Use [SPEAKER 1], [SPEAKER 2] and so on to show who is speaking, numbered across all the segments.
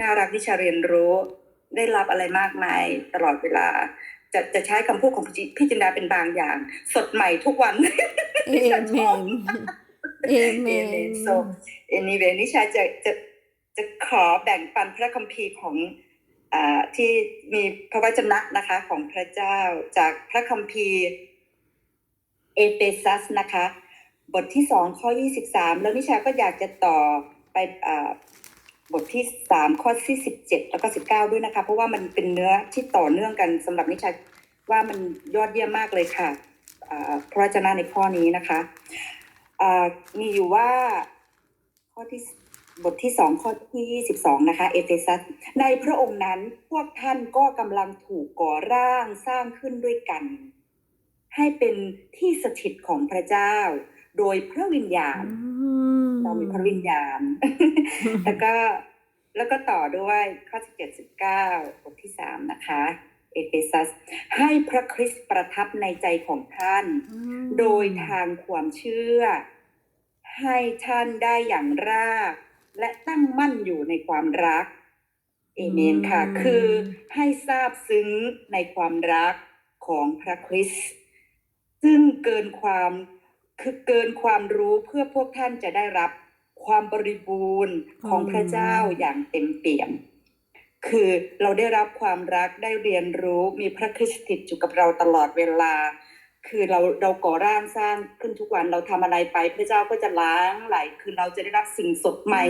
[SPEAKER 1] น่ารักที่ชาเรียนรู้ได้รับอะไรมากมายตลอดเวลา จะจะใช้คำพูดของพี่พี่จินดาเป็นบางอย่าง สดใหม่ทุกวัน
[SPEAKER 2] เอเมนเอเมน
[SPEAKER 1] Amen so anyway นิชาจะจะจะขอแบ่งปันพระคัมภีร์ของอาที่มีพระวจนะนะคะของพระเจ้าจากพระคัมภีร์เอเฟซัสนะคะ บทที่สองข้อยี่สิบสามแล้วนิชาก็อยากจะต่อไปอ่า บทที่สามข้อที่สิบเจ็ดแล้วก็สิบเก้าด้วยนะคะ เพราะว่ามันเป็นเนื้อที่ต่อเนื่องกันสำหรับนิชาว่ามันยอดเยี่ยมมากเลยค่ะพระวจนะในข้อนี้นะคะมีอยู่ว่าข้อที่บทที่สองข้อที่ยี่สิบสองนะคะ เอเฟซัส ในพระองค์นั้นพวกท่านก็กำลังถูกก่อร่างสร้างขึ้นด้วยกัน ให้เป็นที่สถิตของพระเจ้า โดยพระวิญญาณ เรามีพระวิญญาณ แล้วก็แล้วก็ต่อด้วยข้อสิบเจ็ดสิบเก้าบทที่สามนะคะ เอเฟซัส ให้พระคริสต์ประทับในใจของท่าน โดยทางความเชื่อ ให้ท่านได้อย่างราก และตั้งมั่นอยู่ในความรักเอเมนค่ะ
[SPEAKER 2] อืม
[SPEAKER 1] คือให้ทราบซึ้งในความรักของพระคริสต์ซึ่งเกินความ คือเกินความรู้เพื่อพวกท่านจะได้รับความบริบูรณ์ของพระเจ้าอย่างเต็มเปี่ยม คือเราได้รับความรักได้เรียนรู้มีพระคริสต์สถิตอยู่กับเราตลอดเวลา คือเราเราก่อร่างสร้างขึ้นทุกวันเราทำอะไรไป พระเจ้าก็จะล้างไหลคือเราจะได้รับสิ่งสดใหม่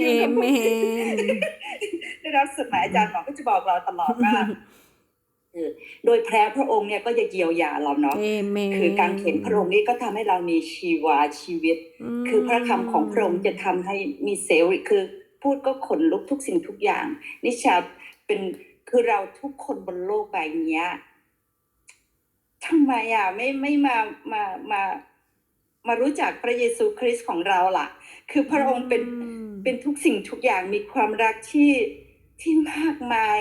[SPEAKER 2] เอเมน
[SPEAKER 1] ได้รับสดใหม่อาจารย์หมอก็จะบอกเราตลอดว่า เออโดยแพระพระองค์เนี่ยก็จะเยียวยาเราเนาะ
[SPEAKER 2] เอเมน
[SPEAKER 1] คือการเข็นพระองค์นี้ก็ทำให้เรามีชีวาชีวิต คือพระคำของพระองค์จะทำให้มีเสรีคือพูดก็ขนลุกทุกสิ่งทุกอย่าง นิชาเป็นคือเราทุกคนบนโลกใบเนี้ยทำไมอะไม่ไม่มามามามารู้จักพระเยซูคริสต์ของเราล่ะ คือพระองค์เป็น
[SPEAKER 2] อืม
[SPEAKER 1] เป็นทุกสิ่งทุกอย่างมีความรักที่ที่มากมาย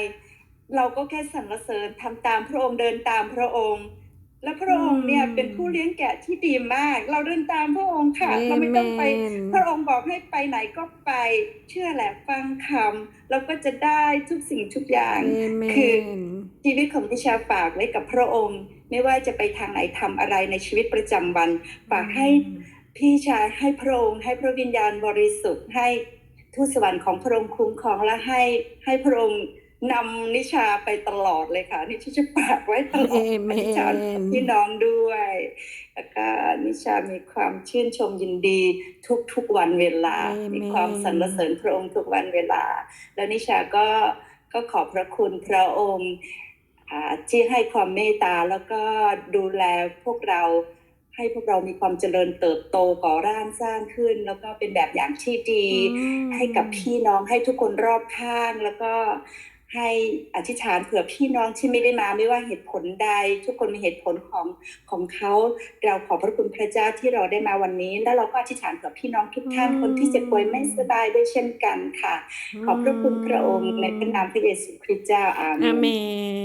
[SPEAKER 1] เราก็แค่สรรเสริญทำตามพระองค์เดินตามพระองค์ และพระองค์เนี่ยเป็นผู้เลี้ยงแกะที่ดีมาก เราเดินตามพระองค์ค่ะ เราไม่ต้องไป
[SPEAKER 2] เมน
[SPEAKER 1] พระองค์บอกให้ไปไหนก็ไป เชื่อแหละฟังคำเราก็จะได้ทุกสิ่งทุกอย่าง
[SPEAKER 2] เอเมน
[SPEAKER 1] คือชีวิตของดิชาฝากไว้กับพระองค์ ไม่ว่าจะไปทางไหนทำอะไรในชีวิตประจำวันฝากให้พี่ชายให้พระองค์ให้พระวิญญาณบริสุทธิ์ให้ทูตสวรรค์ของพระองค์คุ้มครองและให้ให้พระองค์ นำนิชาไปตลอดเลยค่ะ นิชาจะฝากไว้ตลอ
[SPEAKER 2] เอ
[SPEAKER 1] ด
[SPEAKER 2] เม
[SPEAKER 1] นิชานพี่น้องด้วยแล้วก็นิชามีความชื่นชมยินดีทุกทุกๆวันเวลา มีความสรรเสริญพระองค์ทุกวันเวลา แล้วนิชาก็ก็ขอบพระคุณพระองค์อ่าที่ให้ความเมตตาแล้วก็ดูแลพวกเราให้พวกเรามีความเจริญเติบโตก่อร่างสร้างขึ้น แล้วก็เป็นแบบอย่างที่ดี
[SPEAKER 2] อืม
[SPEAKER 1] ให้กับพี่น้องให้ทุกคนรอบข้างแล้วก็ ให้อธิษฐานเผื่อพี่น้องที่ไม่ได้มาไม่ว่าเหตุผลใด ทุกคนมีเหตุผลของของเขาเราขอบพระคุณพระเจ้าที่เราได้มาวันนี้ แล้วเราก็อธิษฐานเผื่อพี่น้องทุกท่านคนที่เจ็บป่วยไม่สบายด้วยเช่นกันค่ะ ขอบพระคุณพระองค์ในพระนามพระเยซูคริสต์เจ้าอาเม
[SPEAKER 2] อานเมน